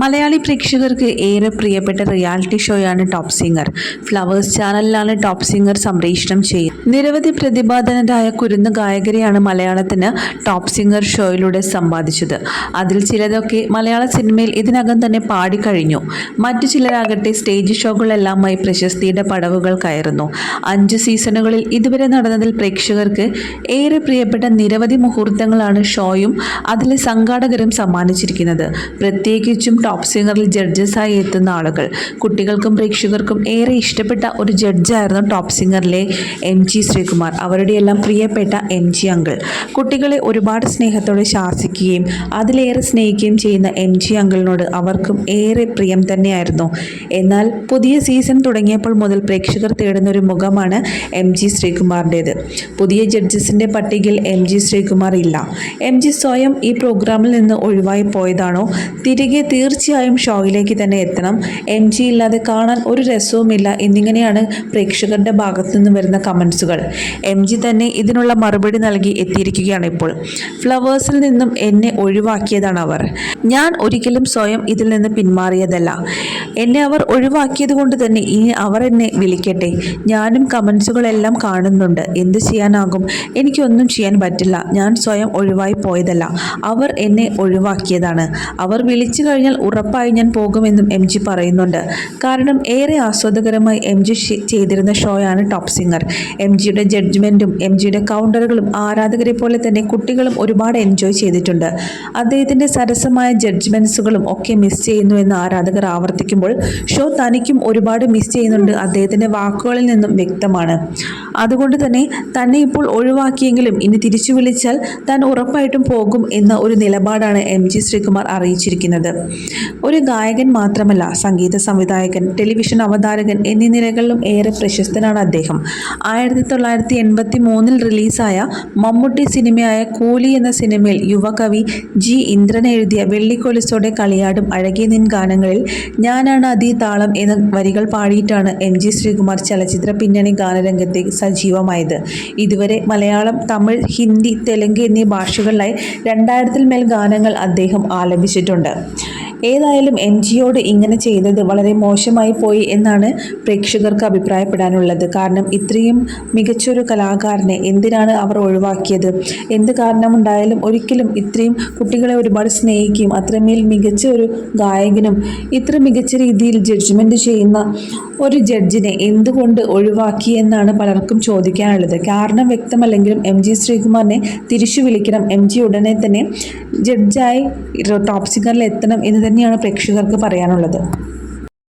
മലയാളി പ്രേക്ഷകർക്ക് ഏറെ പ്രിയപ്പെട്ട റിയാലിറ്റി ഷോയാണ് ടോപ് സിംഗർ. ഫ്ലവേഴ്സ് ചാനലിലാണ് ടോപ് സിംഗർ സംപ്രേഷണം ചെയ്യുന്നത് നിരവധി പ്രതിഭാധനരായ കുരുന്ന ഗായകരെയാണ് മലയാളത്തിന് ടോപ് സിംഗർ ഷോയിലൂടെ സമ്പാദിച്ചത്. അതിൽ ചിലതൊക്കെ മലയാള സിനിമയിൽ ഇതിനകം തന്നെ പാടിക്കഴിഞ്ഞു മറ്റു ചിലരാകട്ടെ സ്റ്റേജ് ഷോകളെല്ലാമായി പ്രശസ്തിയുടെ പടവുകൾ കയറുന്നു. അഞ്ച് സീസണുകളിൽ ഇതുവരെ നടന്നതിൽ പ്രേക്ഷകർക്ക് ഏറെ പ്രിയപ്പെട്ട നിരവധി മുഹൂർത്തങ്ങളാണ് ഷോയും അതിലെ സംഘാടകരും സമ്മാനിച്ചിരിക്കുന്നത്. പ്രത്യേകിച്ചും ടോപ്പ് സിംഗറിൽ ജഡ്ജസായി എത്തുന്ന ആളുകൾ. കുട്ടികൾക്കും പ്രേക്ഷകർക്കും ഏറെ ഇഷ്ടപ്പെട്ട ഒരു ജഡ്ജായിരുന്നു ടോപ്പ് സിംഗറിലെ എം ജി ശ്രീകുമാർ. അവരുടെയെല്ലാം പ്രിയപ്പെട്ട എം ജി അങ്കിൾ കുട്ടികളെ ഒരുപാട് സ്നേഹത്തോടെ ശാസിക്കുകയും അതിലേറെ സ്നേഹിക്കുകയും ചെയ്യുന്ന എം ജി അങ്കിളിനോട് അവർക്കും ഏറെ പ്രിയം തന്നെയായിരുന്നു. എന്നാൽ പുതിയ സീസൺ തുടങ്ങിയപ്പോൾ മുതൽ പ്രേക്ഷകർ തേടുന്ന ഒരു മുഖമാണ് എം ജി ശ്രീകുമാറിന്റേത്. പുതിയ ജഡ്ജസിന്റെ പട്ടികയിൽ എം ജി ശ്രീകുമാർ ഇല്ല. എം ജി സ്വയം ഈ പ്രോഗ്രാമിൽ നിന്ന് ഒഴിവായി പോയതാണോ? തിരികെ തീർച്ചയായും ഷോയിലേക്ക് തന്നെ എത്തണം. എം ജി ഇല്ലാതെ കാണാൻ ഒരു രസവുമില്ല എന്നിങ്ങനെയാണ് പ്രേക്ഷകരുടെ ഭാഗത്തു നിന്ന് വരുന്ന കമൻസുകൾ എം ജി തന്നെ ഇതിനുള്ള മറുപടി നൽകി എത്തിയിരിക്കുകയാണ് ഇപ്പോൾ. ഫ്ലവേഴ്സിൽ നിന്നും എന്നെ ഒഴിവാക്കിയതാണ് അവർ. ഞാൻ ഒരിക്കലും സ്വയം ഇതിൽ നിന്ന് പിന്മാറിയതല്ല. എന്നെ അവർ ഒഴിവാക്കിയത് കൊണ്ട് തന്നെ ഇനി അവർ എന്നെ വിളിക്കട്ടെ. ഞാനും കമൻസുകളെല്ലാം കാണുന്നുണ്ട്. എന്ത് ചെയ്യാനാകും? എനിക്കൊന്നും ചെയ്യാൻ പറ്റില്ല. ഞാൻ സ്വയം ഒഴിവായി പോയതല്ല. അവർ എന്നെ ഒഴിവാക്കിയതാണ്. അവർ വിളിച്ചു കഴിഞ്ഞാൽ ഉറപ്പായി ഞാൻ പോകുമെന്നും എം ജി പറയുന്നുണ്ട്. കാരണം ഏറെ ആസ്വാദകരമായി എം ജി ചെയ്തിരുന്ന ഷോയാണ് ടോപ്പ് സിംഗർ. എം ജിയുടെ ജഡ്ജ്മെന്റും എം ജിയുടെ കൗണ്ടറുകളും ആരാധകരെ പോലെ തന്നെ കുട്ടികളും ഒരുപാട് എൻജോയ് ചെയ്തിട്ടുണ്ട്. അദ്ദേഹത്തിന്റെ സരസമായ ജഡ്ജ്മെൻസുകളും ഒക്കെ മിസ് ചെയ്യുന്നു എന്ന് ആരാധകർ ആവർത്തിക്കുമ്പോൾ ഷോ തനിക്കും ഒരുപാട് മിസ് ചെയ്യുന്നുണ്ട് അദ്ദേഹത്തിന്റെ വാക്കുകളിൽ നിന്നും വ്യക്തമാണ്. അതുകൊണ്ട് തന്നെ തന്നെ ഇപ്പോൾ ഒഴിവാക്കിയെങ്കിലും ഇനി തിരിച്ചു വിളിച്ചാൽ താൻ ഉറപ്പായിട്ടും പോകും എന്ന ഒരു നിലപാടാണ് എം ജി ശ്രീകുമാർ അറിയിച്ചിരിക്കുന്നത്. ഒരു ഗായകൻ മാത്രമല്ല സംഗീത സംവിധായകൻ ടെലിവിഷൻ അവതാരകൻ എന്നീ നിലകളിലും ഏറെ പ്രശസ്തനാണ് അദ്ദേഹം. ആയിരത്തി തൊള്ളായിരത്തി എൺപത്തി മൂന്നിൽ റിലീസായ മമ്മൂട്ടി സിനിമയായ കൂലി എന്ന സിനിമയിൽ യുവകവി ജി ഇന്ദ്രൻ എഴുതിയ വെള്ളിക്കൊലിസോടെ കളിയാടും അഴകിയ നിൻ ഗാനങ്ങളിൽ ഞാനാണ് അതി താളം എന്ന വരികൾ പാടിയിട്ടാണ് എം ജി ശ്രീകുമാർ ചലച്ചിത്ര പിന്നണി ഗാനരംഗത്തേക്ക് സജീവമായത്. ഇതുവരെ മലയാളം തമിഴ് ഹിന്ദി തെലുങ്ക് എന്നീ ഭാഷകളിലായി രണ്ടായിരത്തിൽ മേൽ ഗാനങ്ങൾ അദ്ദേഹം ആലപിച്ചിട്ടുണ്ട്. ഏതായാലും എൻ ജിയോട് ഇങ്ങനെ ചെയ്തത് വളരെ മോശമായി പോയി എന്നാണ് പ്രേക്ഷകർക്ക് അഭിപ്രായപ്പെടാനുള്ളത്. കാരണം ഇത്രയും മികച്ചൊരു കലാകാരനെ എന്തിനാണ് അവർ ഒഴിവാക്കിയത്? എന്ത് കാരണമുണ്ടായാലും ഒരിക്കലും ഇത്രയും കുട്ടികളെ ഒരുപാട് സ്നേഹിക്കുകയും അത്രമേൽ മികച്ച ഒരു ഗായകനും ഇത്ര മികച്ച രീതിയിൽ ജഡ്ജ്മെന്റ് ചെയ്യുന്ന ഒരു ജഡ്ജിനെ എന്തുകൊണ്ട് ഒഴിവാക്കി എന്നാണ് പലർക്കും ചോദിക്കാനുള്ളത്. കാരണം വ്യക്തമല്ലെങ്കിലും എം ജി ശ്രീകുമാറിനെ തിരിച്ചു വിളിക്കണം. എം ജി ഉടനെ തന്നെ ജഡ്ജായി ടോപ്പ് സിംഗറിൽ എത്തണം എന്ന് തന്നെയാണ് പ്രേക്ഷകർക്ക് പറയാനുള്ളത്.